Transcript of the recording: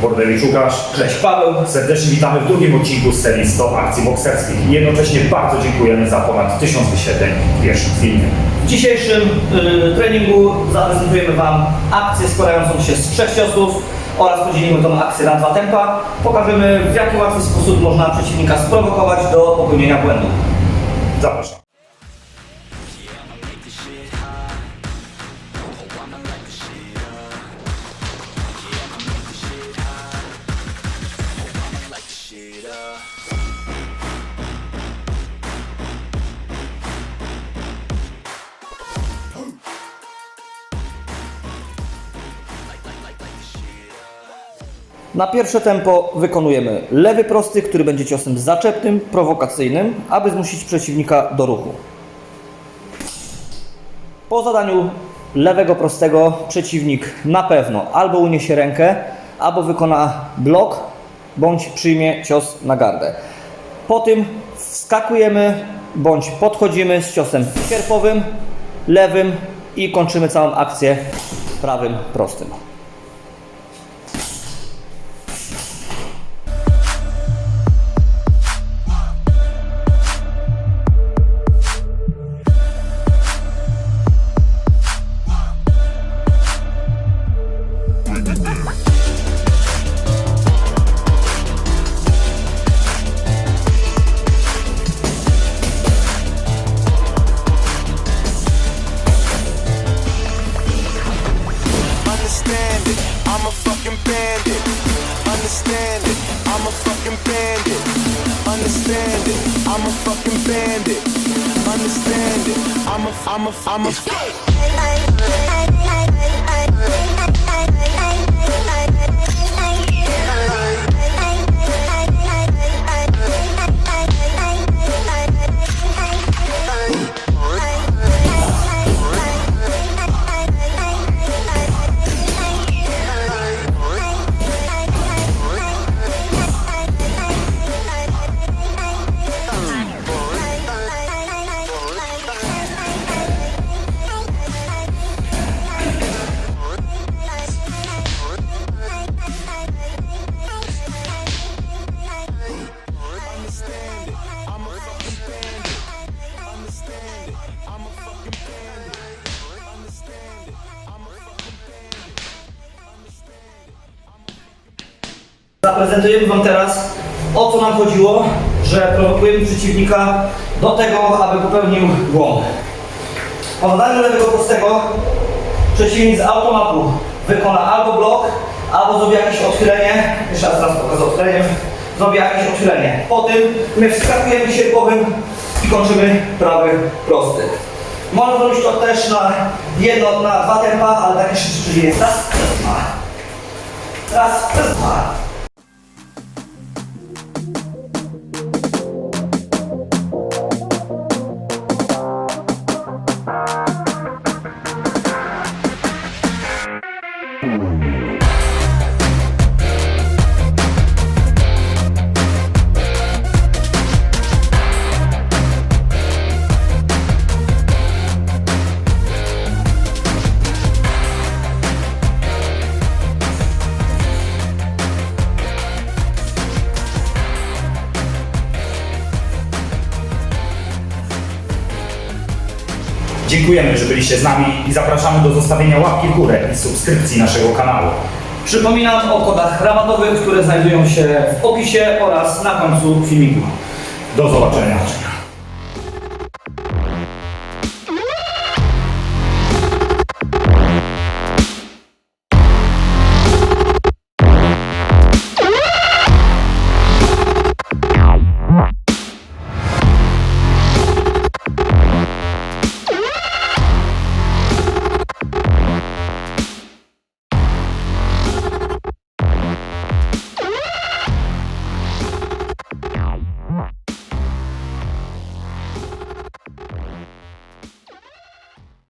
Bordewicz Łukasz. Cześć Paweł. Serdecznie witamy w drugim odcinku z serii 100 akcji bokserskich. Jednocześnie bardzo dziękujemy za ponad 1000 wyświetleń w pierwszym filmie. W dzisiejszym y, treningu zaprezentujemy Wam akcję składającą się z trzech ciosów oraz podzielimy tą akcję na dwa tempa. Pokażemy w jaki łatwy sposób można przeciwnika sprowokować do popełnienia błędu. Zapraszam. Na pierwsze tempo wykonujemy lewy prosty, który będzie ciosem zaczepnym, prowokacyjnym, aby zmusić przeciwnika do ruchu. Po zadaniu lewego prostego przeciwnik na pewno albo uniesie rękę, albo wykona blok, bądź przyjmie cios na gardę. Po tym wskakujemy, bądź podchodzimy z ciosem sierpowym, lewym i kończymy całą akcję prawym prostym. Understand it, I'm a fucking bandit. Understand it, I'm a fucking bandit. Understand it, I'm a, I'm a, I'm a. Zaprezentujemy Wam teraz, o co nam chodziło, że prowokujemy przeciwnika do tego, aby popełnił błąd. Po zadaniu lewego prostego przeciwnik z automatu wykona albo blok, albo zrobi jakieś odchylenie. Jeszcze raz, raz pokażę odchylenie. Zrobi jakieś odchylenie. Po tym my wskakujemy sierpowym i kończymy prawy prosty. Można zrobić to też na jedno, na dwa tempa, ale takie szybsze jest raz, raz, dwa. Raz, raz, dwa. Dziękujemy, że byliście z nami i zapraszamy do zostawienia łapki w górę i subskrypcji naszego kanału. Przypominam o kodach rabatowych, które znajdują się w opisie oraz na końcu filmiku. Do zobaczenia.